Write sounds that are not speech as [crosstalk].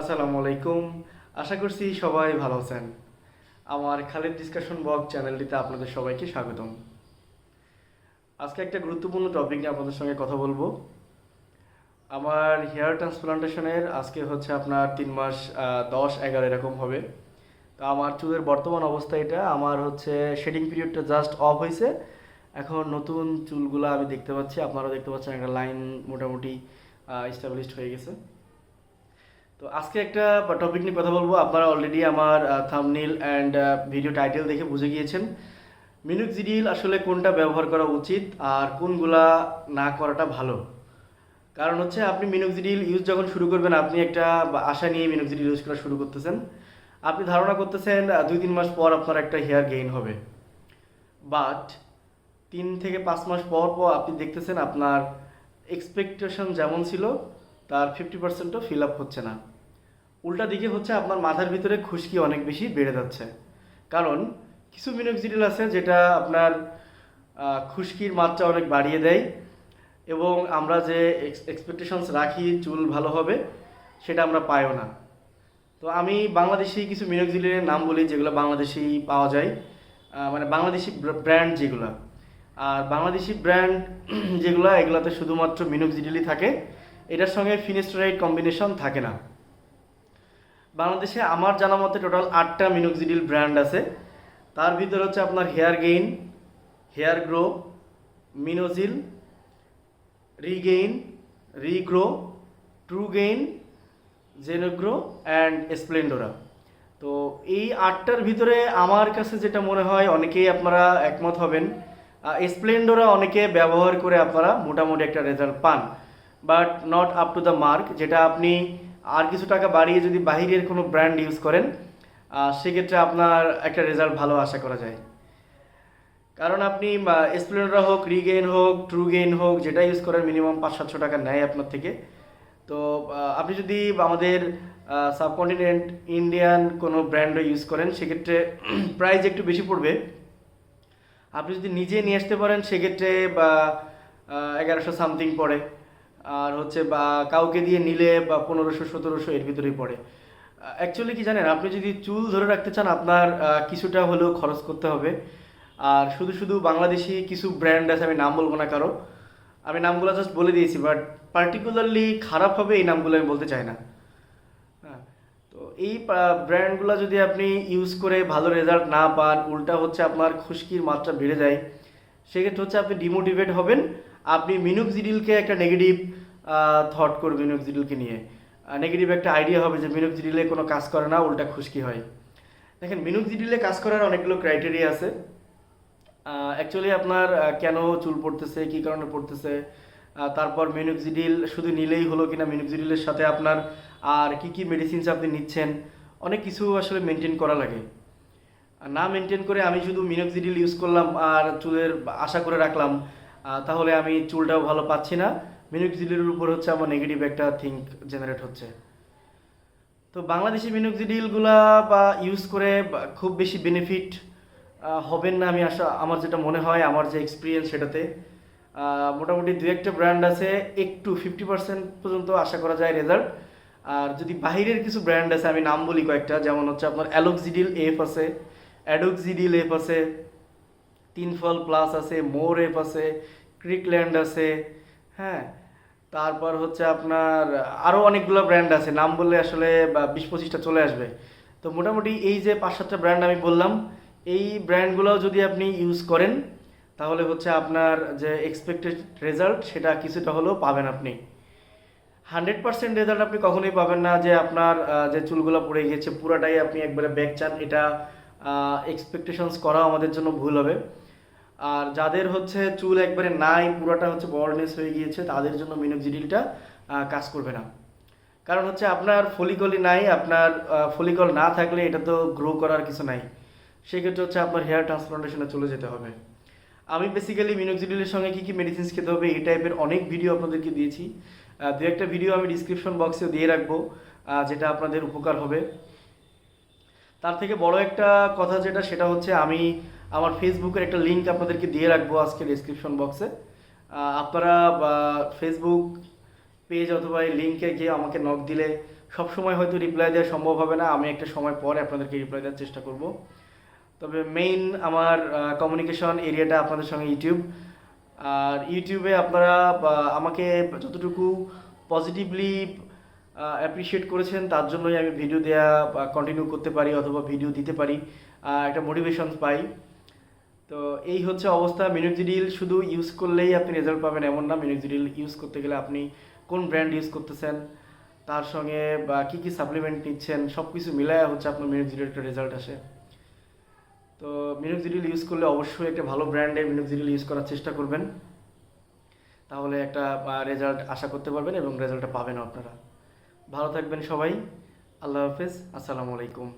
আসসালামু আলাইকুম। আশা করছি সবাই ভালো আছেন। আমার খালিদ ডিসকাশন বক চ্যানেলটিতে আপনাদের সবাইকে স্বাগতম। আজকে একটা গুরুত্বপূর্ণ টপিক নিয়ে আপনাদের সঙ্গে কথা বলব। আমার হেয়ার ট্রান্সপ্লান্টেশনের আজকে হচ্ছে আপনার তিন মাস দশ, এগারো এরকম হবে। তো আমার চুলের বর্তমান অবস্থা এটা। আমার হচ্ছে শেডিং পিরিয়ডটা জাস্ট অফ হয়েছে। এখন নতুন চুলগুলো আমি দেখতে পাচ্ছি। আপনারাও দেখতে পাচ্ছেন একটা লাইন মোটামুটি স্টাবলিশড হয়ে গেছে। তো আজকে একটা টপিক নিয়ে কথা বলব। আপনারা অলরেডি আমার থামনিল অ্যান্ড ভিডিও টাইটেল দেখে বুঝে গিয়েছেন। মিনুক্সিডিল আসলে কোনটা ব্যবহার করা উচিত আর কোনগুলা না করাটা ভালো? কারণ হচ্ছে আপনি মিনুক্সিডিল ইউজ যখন শুরু করবেন, আপনি একটা আশা নিয়ে মিনুক্সিডিল ইউজ করা শুরু করতেছেন। আপনি ধারণা করতেছেন দুই তিন মাস পর আপনার একটা হেয়ার গেইন হবে। বাট তিন থেকে পাঁচ মাস পর পর আপনি দেখতেছেন আপনার এক্সপেকটেশন যেমন ছিল, তার ফিফটি পার্সেন্টও ফিল আপ হচ্ছে না। উল্টা দিকে হচ্ছে আপনার মাথার ভিতরে খুশকি অনেক বেশি বেড়ে যাচ্ছে। কারণ কিছু মিনোক্সিডিল আছে যেটা আপনার খুশকির মাত্রা অনেক বাড়িয়ে দেয় এবং আমরা যে এক্সপেকটেশনস রাখি চুল ভালো হবে, সেটা আমরা পাইও না। তো আমি বাংলাদেশি কিছু মিনোক্সিডিলের নাম বলি যেগুলো বাংলাদেশি পাওয়া যায় মানে বাংলাদেশি ব্র্যান্ড যেগুলো। আর বাংলাদেশি ব্র্যান্ড যেগুলো, এগুলোতে শুধুমাত্র মিনোক্সিডিলই থাকে, এটার সঙ্গে ফিনিস্টোরাইড কম্বিনেশন থাকে না। বাংলাদেশে আমার জানা মতে টোটাল আটটা মিনোক্সিডিল ব্র্যান্ড আছে। তার ভিতরে হচ্ছে আপনার hair gain hair grow Minozil regain regrow true gain Zenogrow and Splendora তো এই আটটার ভিতরে আমার কাছে যেটা মনে হয়, অনেকেই আপনারা একমত হবেন স্প্লেন্ডোরা অনেকে ব্যবহার করে আপনারা মোটামুটি একটা রেজাল্ট পান। But not up to the mark যেটা আপনি আর কিছু টাকা বাড়িয়ে যদি বাহিরের কোনো ব্র্যান্ড ইউজ করেন সেক্ষেত্রে আপনার একটা রেজাল্ট ভালো আশা করা যায়। কারণ আপনি স্প্লেন্ডার হোক রিগেইন হোক ট্রু গেইন হোক যেটা ইউজ করেন মিনিমাম পাঁচ, সাতশো টাকা নেয় আপনার থেকে। তো আপনি যদি আমাদের সাবকন্টিনেন্ট ইন্ডিয়ান কোনো ব্র্যান্ডও ইউজ করেন, সেক্ষেত্রে [clears throat] প্রাইস একটু বেশি পড়বে। আপনি যদি নিজে নিয়ে আসতে পারেন, সেক্ষেত্রে বা এগারোশো সামথিং পড়ে। আর হচ্ছে বা কাউকে দিয়ে নিলে বা পনেরোশো, সতেরোশো এর ভিতরেই পড়ে। অ্যাকচুয়ালি কি জানেন, আপনি যদি চুল ধরে রাখতে চান, আপনার কিছুটা হলেও খরচ করতে হবে। আর শুধু শুধু বাংলাদেশি কিছু ব্র্যান্ড আছে, আমি নাম বলব না কারও। আমি নামগুলো জাস্ট বলে দিয়েছি বাট পার্টিকুলারলি খারাপ হবে এই নামগুলো আমি বলতে চাই না। হ্যাঁ তো এই ব্র্যান্ডগুলো যদি আপনি ইউজ করে ভালো রেজাল্ট না পান, উল্টা হচ্ছে আপনার খুশকির মাত্রা বেড়ে যায়, সেক্ষেত্রে হচ্ছে আপনি ডিমোটিভেট হবেন। আপনি মিনুক মিনুক্সিডিলকে একটা নেগেটিভ থট করবেন মিনুক্সিডিলকে নিয়ে। নেগেটিভ একটা আইডিয়া হবে যে মিনুক্সিডিলে কোনো কাজ করে না, উল্টা খুশকি হয়। দেখেন মিনুক্সিডিলে কাজ করার অনেকগুলো ক্রাইটেরিয়া আছে। অ্যাকচুয়ালি আপনার কেন চুল পড়তেছে, কী কারণে পড়তেছে তারপর মিনুক্সিডিল শুধু নিলেই হলো কিনা মিনুক্সিডিলের সাথে আপনার আর কি কি মেডিসিনস আপনি নিচ্ছেন, অনেক কিছু আসলে মেনটেন করা লাগে। না মেনটেন করে আমি শুধু মিনোক্সিডিল ইউজ করলাম আর চুলের আশা করে রাখলাম তাহলে আমি চুলটাও ভালো পাচ্ছি না। মিনোক্সিডিলের উপর হচ্ছে আমার নেগেটিভ একটা থিঙ্ক জেনারেট হচ্ছে। তো বাংলাদেশি মিনোক্সিডিলগুলা বা ইউজ করে খুব বেশি বেনিফিট হবেন না আমি আশা, আমার যেটা মনে হয়, আমার যে এক্সপিরিয়েন্স সেটাতে। মোটামুটি দু একটা ব্র্যান্ড আছে, একটু ফিফটি পার্সেন্ট পর্যন্ত আশা করা যায় রেজাল্ট আর যদি বাহিরের কিছু ব্র্যান্ড আছে, আমি নাম বলি কয়েকটা, যেমন হচ্ছে আপনার অ্যালোক্সিডিল এফ আছে, অ্যাডোক্সিডিল এফ আছে তিনফল প্লাস আছে মোর এফ আছে ক্রিকল্যান্ড আছে হ্যাঁ? তারপর হচ্ছে আপনার আরও অনেকগুলো ব্র্যান্ড আছে, নাম বললে আসলে বিশ পঁচিশটা চলে আসবে। তো মোটামুটি এই যে পাঁচ সাতটা ব্র্যান্ড আমি বললাম, এই ব্র্যান্ডগুলো যদি আপনি ইউজ করেন, তাহলে হচ্ছে আপনার যে এক্সপেক্টেড রেজাল্ট সেটা কিছুটা হলেও পাবেন আপনি। হান্ড্রেড পার্সেন্ট রেজাল্ট আপনি কখনোই পাবেন না যে আপনার যে চুলগুলো পড়ে গিয়েছে, পুরাটাই আপনি একবারে ব্যাক চান, এটা এক্সপেকটেশনস করা আমাদের জন্য ভুল হবে। আর যাদের হচ্ছে চুল একবারে নাই, পুরাটা হচ্ছে বর্ডনেস হয়ে গিয়েছে, তাদের জন্য মিনোক্সিডিলটা কাজ করবে না। কারণ হচ্ছে আপনার ফলিকলই নাই, আপনার ফলিকল না থাকলে এটা তো গ্রো করার কিছু নাই। সেক্ষেত্রে হচ্ছে আপনার হেয়ার ট্রান্সপ্লান্টেশনে চলে যেতে হবে। আমি বেসিক্যালি মিনোক্সিডিলের সঙ্গে কী কী মেডিসিনস খেতে হবে, এই টাইপের অনেক ভিডিও আপনাদেরকে দিয়েছি। দু একটা ভিডিও আমি ডিসক্রিপশন বক্সে দিয়ে রাখব যেটা আপনাদের উপকার হবে। তার থেকে বড় একটা কথা যেটা, সেটা হচ্ছে আমি আমার ফেসবুকের একটা লিঙ্ক আপনাদেরকে দিয়ে রাখব আজকে ডিসক্রিপশন বক্সে আপনারা ফেসবুক পেজ অথবা এই লিঙ্কে গিয়ে আমাকে নক দিলে সব সময় হয়তো রিপ্লাই দেওয়া সম্ভব হবে না। আমি একটা সময় পরে আপনাদেরকে রিপ্লাই দেওয়ার চেষ্টা করব। তবে মেইন আমার কমিউনিকেশন এরিয়াটা আপনাদের সঙ্গে ইউটিউব আর ইউটিউবে আপনারা আমাকে যতটুকু পজিটিভলি অ্যাপ্রিসিয়েট করেছেন, তার জন্যই আমি ভিডিও দেওয়া কন্টিনিউ করতে পারি অথবা ভিডিও দিতে পারি। একটা মোটিভেশন পাই। তো এই হচ্ছে অবস্থা মিনোক্সিডিল শুধু ইউজ করলেই আপনি রেজাল্ট পাবেন এমন না। মিনোক্সিডিল ইউজ করতে গেলে আপনি কোন ব্র্যান্ড ইউজ করতেছেন, তার সঙ্গে বা কী কী সাপ্লিমেন্ট নিচ্ছেন সব কিছু মিলায় হচ্ছে আপনার মিনোক্সিডিল একটা রেজাল্ট আসে। তো মিনোক্সিডিল ইউজ করলে অবশ্যই একটা ভালো ব্র্যান্ডের মিনোক্সিডিল ইউজ করার চেষ্টা করবেন। তাহলে একটা রেজাল্ট আশা করতে পারবেন এবং রেজাল্টটা পাবেন আপনারা। ভালো থাকবেন সবাই। আল্লাহ হাফেজ। আসসালামু আলাইকুম।